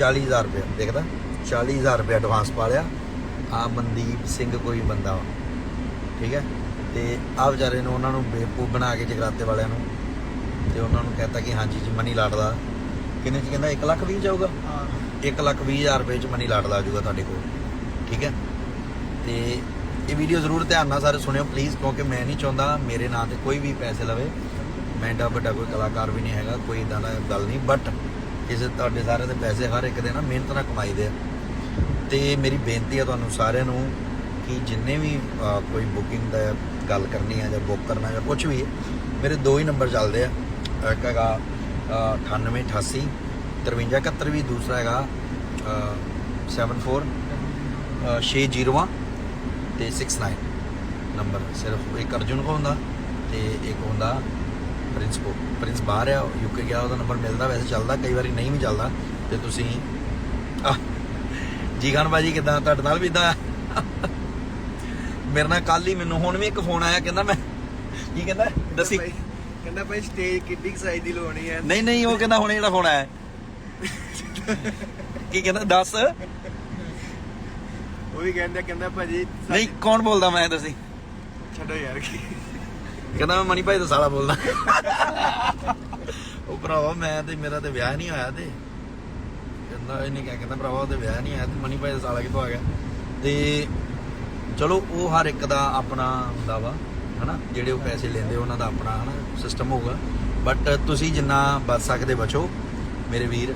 40000 ਰੁਪਏ ਦੇਖਦਾ। 40000 ਰੁਪਏ ਐਡਵਾਂਸ ਪਾ ਲਿਆ। ਆ ਮਨਦੀਪ ਸਿੰਘ ਕੋਈ ਬੰਦਾ ਵਾ ਠੀਕ ਹੈ? ਤੇ ਆ ਵਿਚਾਰੇ ਨੂੰ ਉਹਨਾਂ ਨੂੰ ਬੇਵਕੂਫ ਬਣਾ ਕੇ ਜਗਰਾਤੇ ਵਾਲਿਆਂ ਨੂੰ ਤੇ ਉਹਨਾਂ ਨੂੰ ਕਹਤਾ ਕਿ ਹਾਂਜੀ ਜੀ ਮਨੀ ਲਾਟ ਦਾ। ਕਿੰਨੇ ਚ ਕਹਿੰਦਾ? 1 ਲੱਖ 20 ਜਾਊਗਾ? ਹਾਂ। 1 ਲੱਖ 20 ਹਜ਼ਾਰ ਰੁਪਏ ਚ ਮਨੀ ਲਾਟ ਦਾ ਆ ਜਾਊਗਾ ਤੁਹਾਡੇ ਕੋਲ ਠੀਕ ਹੈ? ਤੇ ਇਹ ਵੀਡੀਓ ਜ਼ਰੂਰ ਧਿਆਨ ਨਾਲ ਸਾਰੇ ਸੁਣਿਓ ਪਲੀਜ਼ ਕਿਉਂਕਿ ਮੈਂ ਨਹੀਂ ਚਾਹੁੰਦਾ ਮੇਰੇ ਨਾਂ ਤੇ ਕੋਈ ਵੀ ਪੈਸੇ ਲਵੇ। ਮੈਂ ਏਡਾ ਵੱਡਾ ਕੋਈ ਕਲਾਕਾਰ ਵੀ ਨਹੀਂ ਹੈਗਾ ਕੋਈ ਇਦਾਂ ਦਾ ਗੱਲ ਨਹੀਂ ਬਟ ਕਿਸੇ ਤੁਹਾਡੇ ਸਾਰਿਆਂ ਦੇ ਪੈਸੇ ਹਰ ਇੱਕ ਦੇ ਨਾ ਮਿਹਨਤ ਨਾਲ ਕਮਾਈਦੇ ਆ। ਤੇ ਮੇਰੀ ਬੇਨਤੀ ਆ ਤੁਹਾਨੂੰ ਸਾਰਿਆਂ ਨੂੰ ਕਿ ਜਿੰਨੇ ਵੀ ਕੋਈ ਬੁਕਿੰਗ ਦਾ ਗੱਲ ਕਰਨੀ ਹੈ ਜਾਂ ਬੁੱਕ ਕਰਨਾ ਜਾਂ ਕੁਝ ਵੀ ਮੇਰੇ ਦੋ ਹੀ ਨੰਬਰ ਚੱਲਦੇ ਆ। ਇੱਕ ਹੈਗਾ ਅਹ, 98 88 53 71 ਵੀ ਦੂਸਰਾ ਹੈਗਾ ਅਹ, 74 ਅਹ, 601 ਤੇ 69 ਨੰਬਰ ਸਿਰਫ ਇੱਕ ਅਰਜੁਨ ਕੋ ਹੁੰਦਾ ਤੇ ਇੱਕ ਹੁੰਦਾ ਪ੍ਰਿੰਸ ਕੋ ਪ੍ਰਿੰਸ ਬਾਹਰ ਆ ਯੂਕੇ ਗਿਆ ਉਹਦਾ ਨੰਬਰ ਮਿਲਦਾ ਵੈਸੇ ਚੱਲਦਾ ਕਈ ਵਾਰੀ ਨਹੀਂ ਵੀ ਚੱਲਦਾ। ਤੇ ਤੁਸੀਂ ਜੀ ਖਾਨ ਬਾਜੀ ਕਿਦਾਂ? ਤੁਹਾਡੇ ਨਾਲ ਵੀ ਇਦਾਂ ਮੇਰੇ ਨਾਲ ਕੱਲ ਹੀ ਮੈਨੂੰ ਹੁਣ ਵੀ ਇੱਕ ਫੋਨ ਆਇਆ ਕਹਿੰਦਾ ਮੈਂ ਕੀ ਕਹਿੰਦਾ? ਦੱਸੀ। ਕਹਿੰਦਾ ਭਾਈ ਸਟੇਜ ਕਿੱਡੀ ਸਾਈਜ਼ ਦੀ ਲੋਣੀ ਹੈ। ਨਹੀਂ ਨਹੀਂ ਉਹ ਕਹਿੰਦਾ ਹੁਣੇ ਜਿਹੜਾ ਫੋਨ ਆਇਆ। ਕੀ ਕਹਿੰਦਾ? ਦੱਸ। ਉਹ ਵੀ ਕਹਿੰਦਾ ਕਹਿੰਦਾ ਭਾਜੀ ਨਹੀਂ ਕੌਣ ਬੋਲਦਾ ਮੈਂ ਦੱਸੀ। ਛੱਡੋ ਯਾਰ ਕੀ ਕਹਿੰਦਾ ਮੈਂ ਮਨੀ ਭਾਈ ਦਾ ਸਾਲਾ ਬੋਲਦਾ। ਉਹ ਭਰਾਵਾ ਮੈਂ ਤੇ ਮੇਰਾ ਤੇ ਵਿਆਹ ਨਹੀਂ ਹੋਇਆ ਤੇ। ਕਹਿੰਦਾ ਇਹ ਕਿਹਾ ਕਹਿੰਦਾ ਭਰਾਵਾ ਉਹਦੇ ਵਿਆਹ ਨਹੀਂ ਹੋਇਆ ਤੇ ਮਨੀ ਭਾਈ ਦਾ ਸਾਲਾ ਕਿੱਥੋਂ ਆ ਗਿਆ। ਤੇ ਚਲੋ ਉਹ ਹਰ ਇੱਕ ਦਾ ਆਪਣਾ ਹੁੰਦਾ ਵਾ ਹਨਾ? ਜਿਹੜੇ ਉਹ ਪੈਸੇ ਲੈਂਦੇ ਉਹਨਾਂ ਦਾ ਆਪਣਾ ਹਨਾ? ਸਿਸਟਮ ਹੋਊਗਾ। ਬਟ ਤੁਸੀਂ ਜਿੰਨਾ ਬਚ ਸਕਦੇ ਬਚੋ ਮੇਰੇ ਵੀਰ।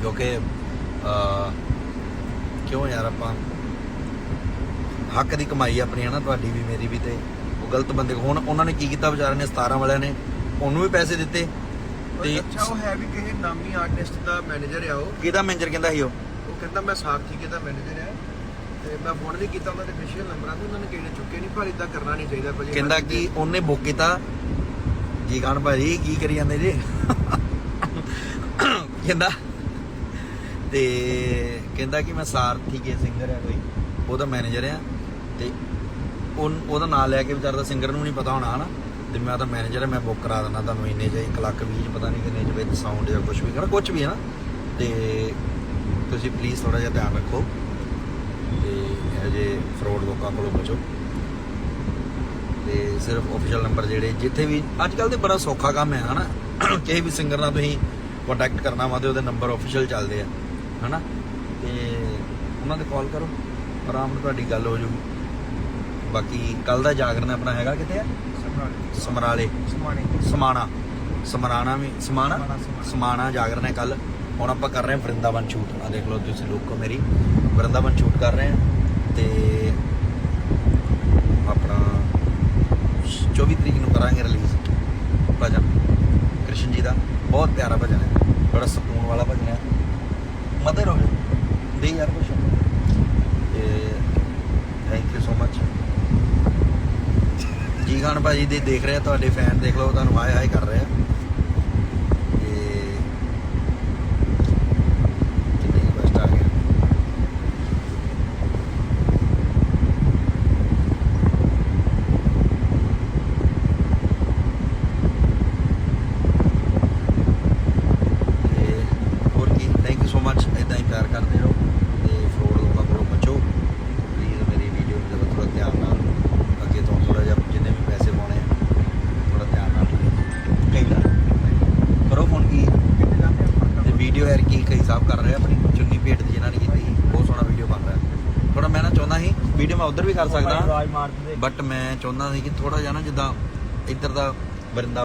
ਕਿਉਂਕਿ ਅਹ, ਕਿਉਂ ਯਾਰ ਆਪਾਂ? ਹੱਕ ਦੀ ਕਮਾਈ ਆਪਣੀ ਹੈ ਨਾ ਤੁਹਾਡੀ ਵੀ ਮੇਰੀ ਵੀ ਤੇ। ਗਲਤ ਬੰਦੇ ਹੁਣ ਉਹਨਾਂ ਨੇ ਕੀ ਕੀਤਾ ਵਿਚਾਰਿਆਂ ਨੇ 17 ਵਾਲਿਆਂ ਨੇ ਉਹਨੂੰ ਵੀ ਪੈਸੇ ਦਿੱਤੇ ਤੇ ਅੱਛਾ ਉਹ ਹੈ ਵੀ ਕਿਸੇ ਨਾਮੀ ਆਰਟਿਸਟ ਦਾ ਮੈਨੇਜਰ ਆ ਉਹ। ਕਿਹਦਾ ਮੈਨੇਜਰ ਕਹਿੰਦਾ ਸੀ ਉਹ? ਉਹ ਕਹਿੰਦਾ ਮੈਂ ਸਾਖੀ ਦਾ ਮੈਨੇਜਰ ਆ। ਤੇ ਮੈਂ ਫੋਨ ਵੀ ਕੀਤਾ ਉਹਨਾਂ ਦੇ ਫਿਸ਼ੀਅਲ ਨੰਬਰਾਂ ਤੇ ਉਹਨਾਂ ਨੇ ਨੇ ਚੁੱਕੇ ਨਹੀਂ ਪਰ ਇਦਾਂ ਕਰਨਾ ਨਹੀਂ ਚਾਹੀਦਾ ਭਾਜੀ। ਕਹਿੰਦਾ ਕਿ ਉਹਨੇ ਬੁੱਕ ਕੀਤਾ। ਜੀ ਖਾਨ ਭਾਜੀ ਕੀ ਕਰੀ ਜਾਂਦੇ ਜੀ? ਕਹਿੰਦਾ ਤੇ ਕਹਿੰਦਾ ਕਿ ਮੈਂ ਸਾਰਥੀ ਕੇ ਸਿੰਗਰ ਆ ਕੋਈ ਉਹਦਾ ਮੈਨੇਜਰ ਆ। ਤੇ ਉਹ- ਉਹਦਾ ਨਾਮ ਲੈ ਕੇ ਵਿਚਾਰਦਾ ਸਿੰਗਰ ਨੂੰ ਨਹੀਂ ਪਤਾ ਹੋਣਾ, ਹਨਾ? ਤੇ ਮੈਂ ਤਾਂ ਮੈਨੇਜਰ ਹੈ ਮੈਂ ਬੁੱਕ ਕਰਾ ਦਿੰਦਾ ਤੁਹਾਨੂੰ ਇੰਨੇ ਚ 1 ਲੱਖ 20 ਪਤਾ ਨਹੀਂ ਕਿੰਨੇ ਚ ਵਿੱਚ ਸਾਊਂਡ ਜਾਂ ਕੁਝ ਵੀ ਕਰਨਾ ਕੁਝ ਵੀ ਹੈ ਨਾ ਤੇ ਤੁਸੀਂ ਪਲੀਜ਼ ਥੋੜਾ ਜਿਹਾ ਧਿਆਨ ਰੱਖੋ ਤੇ ਇਹ ਜੇ ਫਰੋਡ ਲੋਕਾਂ ਕੋਲੋਂ ਬਚੋ ਤੇ ਸਿਰਫ ਆਫੀਸ਼ੀਅਲ ਨੰਬਰ ਜਿਹੜੇ ਜਿੱਥੇ ਵੀ ਅੱਜ ਕੱਲ ਤੇ ਬੜਾ ਸੌਖਾ ਕੰਮ ਹੈ, ਹਨਾ? ਕਿਸੇ ਵੀ ਸਿੰਗਰ ਨਾਲ ਤੁਸੀਂ ਕੰਟੈਕਟ ਕਰਨਾ ਵਾ ਤੇ ਉਹਦੇ ਨੰਬਰ ਆਫੀਸ਼ੀਅਲ ਚੱਲਦੇ ਆ, ਹਨਾ? ਤੇ ਉਹਨਾਂ ਤੇ ਕਾਲ ਕਰੋ, ਆਰਾਮ ਨਾਲ ਤੁਹਾਡੀ ਗੱਲ ਹੋ ਜੂਗੀ। ਬਾਕੀ ਕੱਲ ਦਾ ਜਾਗਰਣ ਆਪਣਾ ਹੈਗਾ ਕਿਤੇ ਆ? ਸਮਰਾਲੇ। ਸਮਾਣੇ। ਸਮਾਣਾ। ਸਮਰਾਣਾ ਵੀ ਸਮਾਣਾ? ਸਮਾਣਾ, ਜਾਗਰਣ ਹੈ ਕੱਲ ਹੁਣ ਆਪਾਂ ਕਰ ਰਹੇ ਹਾਂ ਵਰਿੰਦਾਵਨ ਸ਼ੂਟ ਆ ਦੇਖ ਲਓ ਤੁਸੀਂ ਲੋਕੋ ਮੇਰੀ। ਵਰਿੰਦਾਵਨ ਸ਼ੂਟ ਕਰ ਰਹੇ ਹਾਂ ਤੇ ਆਪਣਾ 24 ਤਰੀਕ ਨੂੰ ਕਰਾਂਗੇ ਰਿਲੀਜ਼ ਭਜਨ। ਕ੍ਰਿਸ਼ਨ ਜੀ ਦਾ ਬਹੁਤ ਪਿਆਰਾ ਭਜਨ ਹੈ। ਬੜਾ ਸਕੂਨ ਵਾਲਾ ਭਜਨ ਹੈ। ਮਦਰ ਹੋ ਦੇ ਯਾਰ ਕੁਛ ਤੇ ਥੈਂਕ ਯੂ ਸੋ ਮਚ ਜੀ ਖਾਨ ਭਾਜੀ ਦੇ ਦੇਖ ਰਹੇ ਆ, ਤੁਹਾਡੇ ਫੈਨ ਦੇਖ ਲਓ, ਤੁਹਾਨੂੰ ਹਾਏ ਹਾਏ ਕਰ ਰਹੇ ਆ ਤੇ ਕਿੰਨੇ ਰਿਕਵੈਸਟ ਆ ਗਿਆ ਤੇ ਹੋਰ ਕੀ ਥੈਂਕ ਯੂ ਸੋ ਮਚ ਇਦਾਂ ਹੀ ਪਿਆਰ ਕਰਦੇ ਰਹੋ ਤੇ ਫਰੋਡ ਲੋਕਾਂ ਕੋਲੋਂ ਬਚੋ ਪਲੀਜ਼ ਮੇਰੀ ਵੀਡੀਓ ਨੂੰ ਜ਼ਰਾ ਥੋੜਾ ਧਿਆਨ ਨਾਲ ਅੱਗੇ ਤੋਂ ਥੋੜਾ ਜਿਹਾ ਜਿੰਨੇ ਵੀ ਪੈਸੇ ਪਾਉਣੇ ਆ ਥੋੜਾ ਧਿਆਨ ਨਾਲ ਕਈ ਵਾਰ ਕਰੋ ਫੋਨ ਕੀ ਤੇ ਵੀਡੀਓ ਹਿਸਾਬ ਕਰ ਰਹੇ ਆਪਣੀ ਚੁੰਨੀ ਭੇਟ ਦੀ ਜਿਹਨਾਂ ਨੇ ਕੀਤੀ। ਬਹੁਤ ਸੋਹਣਾ ਵੀਡੀਓ ਬਣ ਰਿਹਾ ਥੋੜਾ ਮੈਂ ਨਾ ਚਾਹੁੰਦਾ ਸੀ ਵੀਡੀਓ ਮੈਂ ਉਧਰ ਵੀ ਕਰ ਸਕਦਾ ਬਟ ਮੈਂ ਚਾਹੁੰਦਾ ਸੀ ਕਿ ਥੋੜਾ ਜਿਹਾ ਨਾ ਜਿੱਦਾਂ ਇੱਧਰ ਦਾ ਵਰਿੰਦਾ